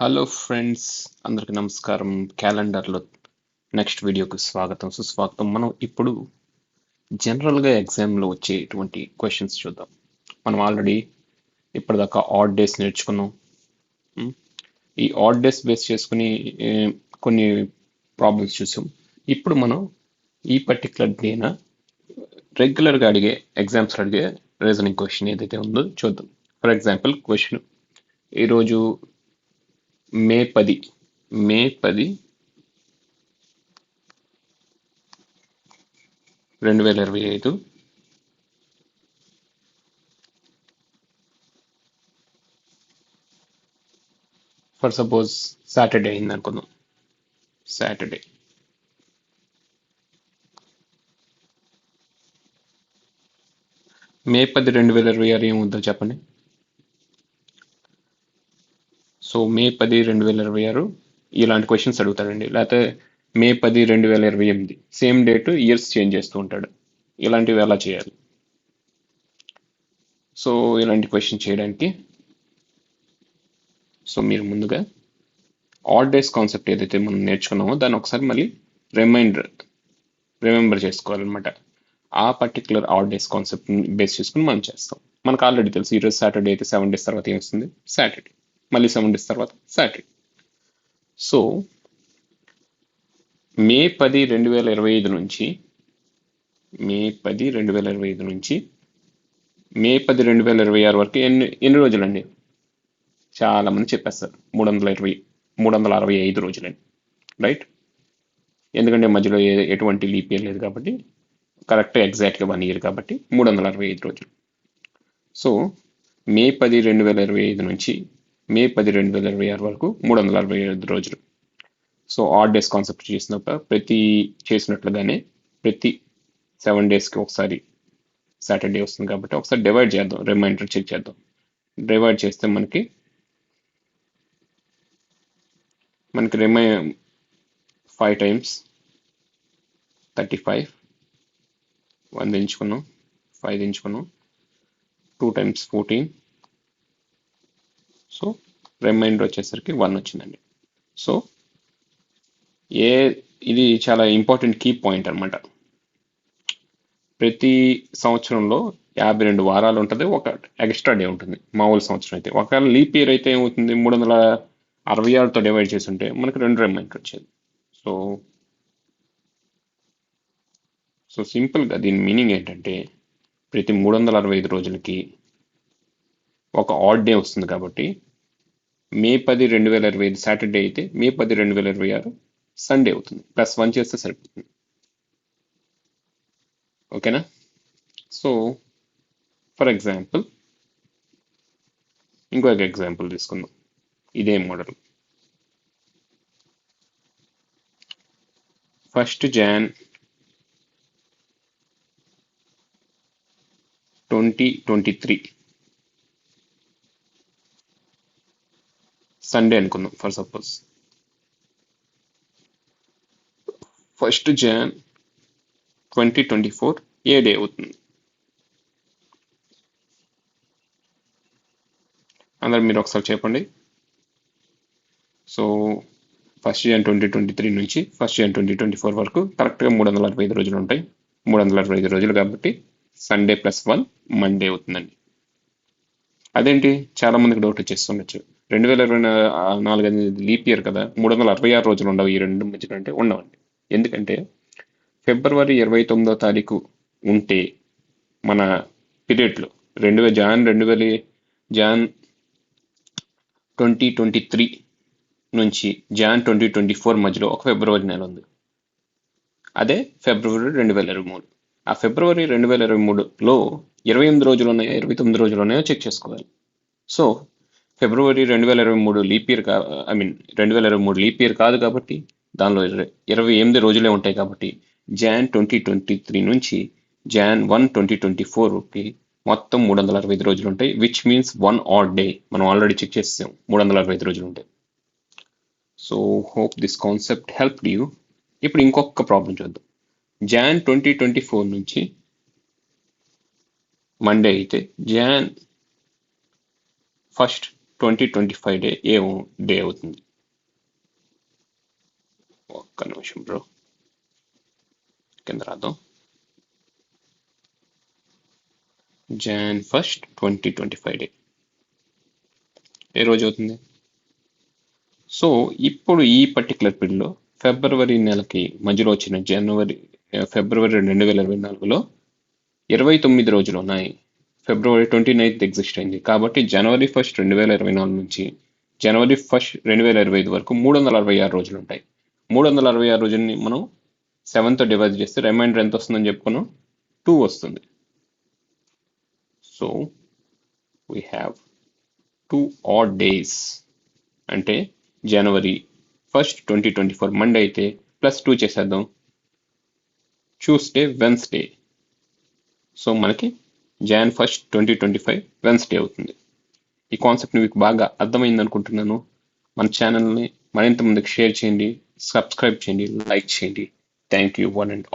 Hello friends అందరికి నమస్కారం. క్యాలెండర్లో నెక్స్ట్ వీడియోకి స్వాగతం. సుస్వాగతం. మనం ఇప్పుడు జనరల్గా ఎగ్జామ్లో వచ్చేటువంటి క్వశ్చన్స్ చూద్దాం. మనం ఆల్రెడీ ఇప్పటిదాకా ఆడ్ డేస్ నేర్చుకున్నాం. Hmm? ఈ ఆడ్ డేస్ బేస్ చేసుకుని కొన్ని ప్రాబ్లమ్స్ చూసాం. ఇప్పుడు మనం ఈ పర్టికులర్ డేన రెగ్యులర్గా అడిగే ఎగ్జామ్స్లో అడిగే రీజనింగ్ క్వశ్చన్ ఏదైతే ఉందో చూద్దాం. ఫర్ ఎగ్జాంపుల్ క్వశ్చన్ ఈరోజు మే పది. మే పది రెండు వేల ఇరవై ఐదు. ఫర్ సపోజ్ సాటర్డే అయింది అనుకుందాం సాటర్డే మే పది రెండు వేల ఇరవై ఆరు ఏముందో చెప్పండి. సో మే పది రెండు వేల ఇరవై ఆరు ఇలాంటి క్వశ్చన్స్ అడుగుతాడండి. లేకపోతే మే పది రెండు వేల ఇరవై ఎనిమిది సేమ్ డేట్ ఇయర్స్ చేంజ్ చేస్తూ ఉంటాడు. ఇలాంటివి ఎలా చేయాలి? సో ఇలాంటి క్వశ్చన్ చేయడానికి సో మీరు ముందుగా ఆడ్ డేస్ కాన్సెప్ట్ ఏదైతే మనం నేర్చుకున్నామో దాన్ని ఒకసారి మళ్ళీ రిమైండర్ రిమెంబర్ చేసుకోవాలన్నమాట. ఆ particular odd days concept base చేసుకుని మనం చేస్తాం. మనకు ఆల్రెడీ తెలుసు ఈరోజు సాటర్డే అయితే సెవెన్ డేస్ తర్వాత ఏం వస్తుంది? సాటర్డే మళ్ళీ సెవెన్ డేస్ తర్వాత సాటర్డే సో మే పది రెండు వేల ఇరవై ఐదు నుంచి మే పది రెండు వేల ఇరవై ఐదు నుంచి మే పది రెండు వేల ఇరవై ఆరు వరకు ఎన్ని ఎన్ని రోజులండి? చాలామంది చెప్పేస్తారు మూడు వందల ఇరవై మూడు వందల అరవై ఐదు రోజులండి రైట్ ఎందుకంటే మధ్యలో ఏ- ఎటువంటి లీప్ ఇయర్ లేదు కాబట్టి కరెక్ట్ ఎగ్జాక్ట్గా వన్ ఇయర్ కాబట్టి మూడు వందల అరవై ఐదు రోజులు. సో మే పది రెండు వేల ఇరవై ఐదు నుంచి మే పది రెండు వేల ఇరవై ఆరు వరకు మూడు వందల అరవై ఐదు రోజులు. సో ఆడ్ డేస్ కాన్సెప్ట్ చేసినప్పుడు ప్రతి చేసినట్లుగానే ప్రతి సెవెన్ డేస్కి ఒకసారి సాటర్డే వస్తుంది కాబట్టి ఒకసారి డివైడ్ చేద్దాం రిమైండర్ చెక్ చేద్దాం. డివైడ్ చేస్తే మనకి మనకి రిమై five times thirty five one దించుకున్నాం five దించుకున్నాం two times fourteen so reminder వచ్చేసరికి వన్ వచ్చిందండి. సో ఏ ఇది చాలా ఇంపార్టెంట్ కీ పాయింట్ అనమాట ప్రతి సంవత్సరంలో యాభై రెండు వారాలు ఉంటుంది ఒక ఎక్స్ట్రా డే ఉంటుంది మామూలు సంవత్సరం అయితే. ఒకవేళ లీప్ ఇయర్ అయితే ఏమవుతుంది మూడు వందల అరవై ఆరుతో డివైడ్ చేసి ఉంటే మనకి రెండు రిమైండర్ వచ్చేది. సో సో సింపుల్గా దీని మీనింగ్ ఏంటంటే ప్రతి మూడు వందల అరవై ఐదు రోజులకి ఒక ఆడ్ డే వస్తుంది కాబట్టి మే పది రెండు వేల ఇరవై ఐదు సాటర్డే అయితే మే పది రెండు వేల ఇరవై ఆరు సండే అవుతుంది. ప్లస్ వన్ చేస్తే సరిపోతుంది. ఓకేనా? సో ఫర్ ఎగ్జాంపుల్ ఇంకొక ఎగ్జాంపుల్ తీసుకుందాం. ఇదే model. First Jan twenty twenty three. Sunday అనుకుందాం for suppose first Jan twenty twenty four A day అవుతుంది? అందరు మీరు ఒకసారి చెప్పండి. So first Jan twenty twenty three నుంచి first Jan twenty twenty four వరకు కరెక్ట్గా మూడు వందల అరవై ఐదు రోజులు ఉంటాయి. మూడు వందల అరవై ఐదు రోజులు కాబట్టి సండే ప్లస్ వన్ మండే అవుతుందండి. అదేంటి? చాలా మందికి డౌట్ వచ్చేస్తుండొచ్చు. రెండు వేల ఇరవై నాలుగు అనేది లీప్ ఇయర్ కదా మూడు వందల అరవై ఆరు రోజులు ఉండవు ఈ రెండు మధ్య కంటే ఉండవండి. ఎందుకంటే ఫిబ్రవరి ఇరవై తొమ్మిదో తారీఖు ఉంటే మన పీరియడ్లో రెండు వేల జాన్ రెండు వేల జాన్ ట్వంటీ ట్వంటీ త్రీ నుంచి జాన్ ట్వంటీ ట్వంటీ ఫోర్ మధ్యలో ఒక ఫిబ్రవరి నెల ఉంది. అదే ఫిబ్రవరి రెండు వేల ఇరవై మూడు. ఆ ఫిబ్రవరి రెండు వేల ఇరవై మూడులో ఇరవై ఎనిమిది రోజులు ఉన్నాయో ఇరవై తొమ్మిది రోజులు ఉన్నాయో చెక్ చేసుకోవాలి. సో ఫిబ్రవరి రెండు వేల ఇరవై మూడు లీప్ ఇయర్ కా ఐ మీన్ రెండు వేల ఇరవై మూడు లీప్ ఇయర్ కాదు కాబట్టి దానిలో ఇరవై ఇరవై ఎనిమిది రోజులే ఉంటాయి కాబట్టి జాన్ ట్వంటీ ట్వంటీ త్రీ నుంచి జాన్ వన్ ట్వంటీ ట్వంటీ ఫోర్కి మొత్తం మూడు వందల అరవై ఐదు రోజులు ఉంటాయి which means one odd day మనం ఆల్రెడీ చెక్ చేసాం మూడు వందల అరవై ఐదు రోజులు ఉంటాయి. So hope this concept help you ఇప్పుడు ఇంకొక ప్రాబ్లం చూద్దాం. జాన్ ట్వంటీ ట్వంటీ ఫోర్ నుంచి మండే అయితే Jan first twenty twenty five day ఏ డే అవుతుంది? ఒక్క నిమిషం బ్రో. కింద రాద్దాం. Jan first twenty twenty five day. ఏ రోజు అవుతుంది? సో ఇప్పుడు ఈ పర్టికులర్ పీరియడ్లో ఫిబ్రవరి నెలకి మధ్యలో వచ్చిన జనవరి ఫిబ్రవరి రెండు వేల ఇరవై నాలుగులో ఇరవై తొమ్మిది రోజులు ఉన్నాయి. ఫిబ్రవరి ట్వంటీ నైన్త్ ఎగ్జిస్ట్ అయింది. కాబట్టి జనవరి ఫస్ట్ రెండు వేల ఇరవై నాలుగు నుంచి జనవరి ఫస్ట్ రెండు వేల ఇరవై ఐదు వరకు మూడు వందల అరవై ఆరు రోజులు ఉంటాయి. మూడు వందల అరవై ఆరు రోజుల్ని మనం సెవెన్తో డివైడ్ చేస్తే రిమైండర్ ఎంత వస్తుందని చెప్పుకున్నాం? టూ వస్తుంది. So we have two odd days అంటే జనవరి first twenty twenty four Monday అయితే ప్లస్ టూ చేసేద్దాం. ట్యూస్డే వెన్స్డే సో మనకి Jan first twenty twenty five Wednesday అవుతుంది. ఈ కాన్సెప్ట్ మీకు బాగా అర్థమైంది అనుకుంటున్నాను మన ఛానల్ని మరింత మందికి షేర్ చేయండి సబ్స్క్రైబ్ చేయండి లైక్ చేయండి. Thank you one and